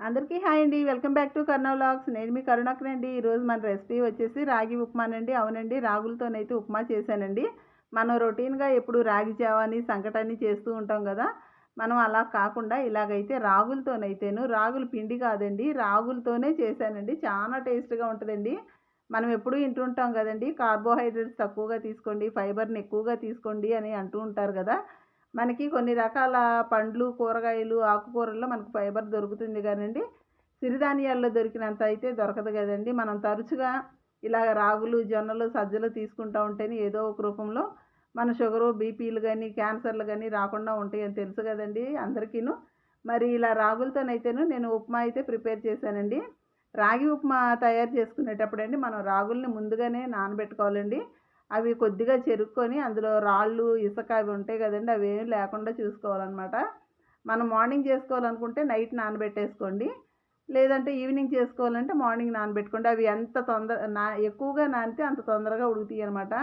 అందరికీ హాయ్ అండి. Welcome back to Karna vlogs నేను మీ కరుణాకరండి. ఈరోజు మన రెసిపీ వచ్చేసి రాగి ఉప్మానండి అవునండి రాగులతోనైతే ఉప్మా చేశానండి. మనం రొటీన్గా ఎప్పుడు రాగి జావాని సంకటాన్ని చేస్తూ ఉంటాం కదా మనం అలా కాకుండా ఇలాగైతే రాగులతోనైతేను రాగులు పిండి కాదండి రాగులతోనే చేశానండి. చాలా టేస్ట్గా ఉంటుందండి. మనం ఎప్పుడూ వింటుంటాం కదండి కార్బోహైడ్రేట్స్ తక్కువగా తీసుకోండి ఫైబర్ని ఎక్కువగా తీసుకోండి అని అంటూ ఉంటారు కదా మనకి కొన్ని రకాల పండ్లు కూరగాయలు ఆకుకూరల్లో మనకు ఫైబర్ దొరుకుతుంది కానండి. సిరిధాన్యాల్లో దొరికినంత అయితే దొరకదు కదండి. మనం తరచుగా ఇలా రాగులు జొన్నలు సజ్జలు తీసుకుంటూ ఉంటేనే ఏదో ఒక రూపంలో మన షుగరు బీపీలు కానీ క్యాన్సర్లు కానీ రాకుండా ఉంటాయని తెలుసు కదండి అందరికీను. మరి ఇలా రాగులతోనైతేను నేను ఉప్మా అయితే ప్రిపేర్ చేశానండి. రాగి ఉప్మా తయారు చేసుకునేటప్పుడండి మనం రాగుల్ని ముందుగానే నానబెట్టుకోవాలండి. అవి కొద్దిగా చెరుక్కొని అందులో రాళ్ళు ఇసుక అవి ఉంటాయి కదండి అవి ఏమి లేకుండా చూసుకోవాలన్నమాట. మనం మార్నింగ్ చేసుకోవాలనుకుంటే నైట్ నానబెట్టేసుకోండి. లేదంటే ఈవినింగ్ చేసుకోవాలంటే మార్నింగ్ నానబెట్టుకోండి. అవి ఎంత తొందర నా ఎక్కువగా నానితే అంత తొందరగా ఉడుకుతాయి అనమాట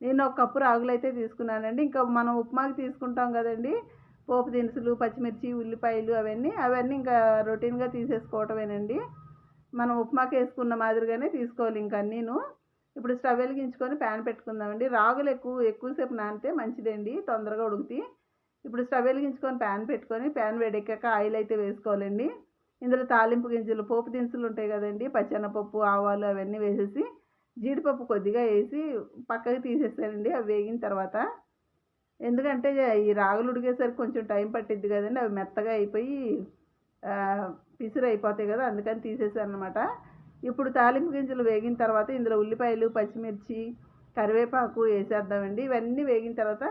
నేను ఒక కప్పు రాగులు అయితే తీసుకున్నానండి. ఇంకా మనం ఉప్మాకి తీసుకుంటాం కదండి. పోపు దినుసులు పచ్చిమిర్చి ఉల్లిపాయలు అవన్నీ అవన్నీ ఇంకా రొటీన్గా తీసేసుకోవటమేనండి. మనం ఉప్మాకి వేసుకున్న మాదిరిగానే తీసుకోవాలి ఇంకా నేను ఇప్పుడు స్టవ్ వెలిగించుకొని ప్యాన్ పెట్టుకుందామండి. రాగులు ఎక్కువ ఎక్కువసేపు నానితే మంచిదండి తొందరగా ఉడుకుతాయి. ఇప్పుడు స్టవ్ వెలిగించుకొని ప్యాన్ పెట్టుకొని ప్యాన్ వేడెక్కాక ఆయిల్ అయితే వేసుకోవాలండి. ఇందులో తాలింపు గింజలు పోపు దినుసులు ఉంటాయి కదండి పచ్చెనపప్పు ఆవాలు అవన్నీ వేసేసి జీడిపప్పు కొద్దిగా వేసి పక్కకి తీసేసానండి అవి వేగిన తర్వాత. ఎందుకంటే ఈ రాగులు ఉడికేసరికి కొంచెం టైం పట్టిద్ది కదండి అవి మెత్తగా అయిపోయి పిసిరు అయిపోతాయి కదా అందుకని తీసేసాను అనమాట ఇప్పుడు తాలింపు గింజలు వేగిన తర్వాత ఇందులో ఉల్లిపాయలు పచ్చిమిర్చి కరివేపాకు వేసేద్దామండి. ఇవన్నీ వేగిన తర్వాత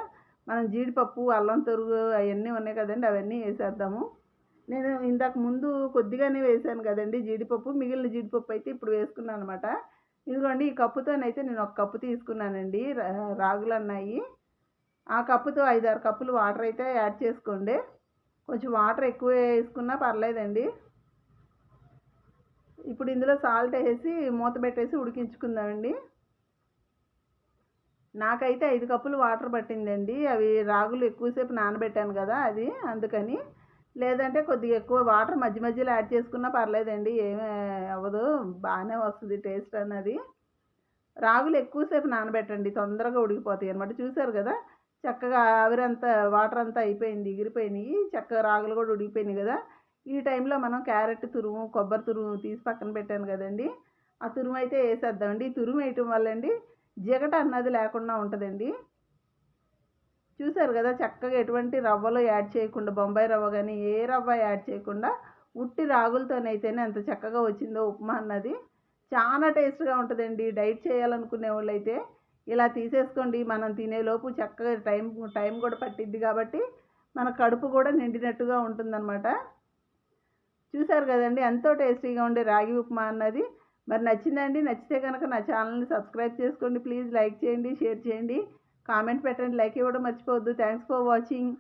మనం జీడిపప్పు అల్లం తొరుగు అవన్నీ ఉన్నాయి కదండి అవన్నీ వేసేద్దాము. నేను ఇందాక ముందు కొద్దిగానే వేసాను కదండి జీడిపప్పు. మిగిలిన జీడిపప్పు అయితే ఇప్పుడు వేసుకున్నాను అనమాట ఇదిగోండి ఈ కప్పుతోనైతే నేను ఒక కప్పు తీసుకున్నానండి. రాగులు అన్నాయి. ఆ కప్పుతో ఐదారు కప్పులు వాటర్ అయితే యాడ్ చేసుకోండి. కొంచెం వాటర్ ఎక్కువ వేసుకున్నా పర్లేదండి. ఇప్పుడు ఇందులో సాల్ట్ వేసి మూత పెట్టేసి ఉడికించుకుందామండి. నాకైతే ఐదు కప్పులు వాటర్ పట్టిందండి. అవి రాగులు ఎక్కువసేపు నానబెట్టాను కదా అది అందుకని. లేదంటే కొద్దిగా ఎక్కువ వాటర్ మధ్య మధ్యలో యాడ్ చేసుకున్నా పర్లేదండి ఏమీ అవ్వదు. బాగానే వస్తుంది టేస్ట్ అన్నది. రాగులు ఎక్కువసేపు నానబెట్టండి తొందరగా ఉడికిపోతాయి అనమాట చూసారు కదా చక్కగా ఆవిరంతా వాటర్ అంతా అయిపోయింది ఎగిరిపోయినాయి. చక్కగా రాగులు కూడా ఉడికిపోయినాయి కదా. ఈ టైంలో మనం క్యారెట్ తురుము కొబ్బరి తురుము తీసి పక్కన పెట్టాను కదండి. ఆ తురుము అయితే వేసేద్దామండి. ఈ తురుము వేయటం వల్ల అండి జిగట అన్నది లేకుండా ఉంటుందండి. చూసారు కదా చక్కగా ఎటువంటి రవ్వలో యాడ్ చేయకుండా బొంబాయి రవ్వ కానీ ఏ రవ్వ యాడ్ చేయకుండా ఉట్టి రాగులతోనైతేనే ఎంత చక్కగా వచ్చిందో ఉప్మా అన్నది. చాలా టేస్ట్గా ఉంటుందండి. డైట్ చేయాలనుకునే వాళ్ళైతే ఇలా తీసేసుకోండి. మనం తినేలోపు చక్కగా టైం టైం కూడా పట్టిద్ది కాబట్టి మన కడుపు కూడా నిండినట్టుగా ఉంటుందన్నమాట. చూసారు కదండి ఎంతో టేస్టీగా ఉండే రాగి ఉప్మా అన్నది. మరి నచ్చిందండి నచ్చితే కనుక నా ఛానల్ని సబ్స్క్రైబ్ చేసుకోండి ప్లీజ్ లైక్ చేయండి షేర్ చేయండి. కామెంట్ పెట్టండి లైక్ ఇవ్వడం మర్చిపోవద్దు. Thanks for watching.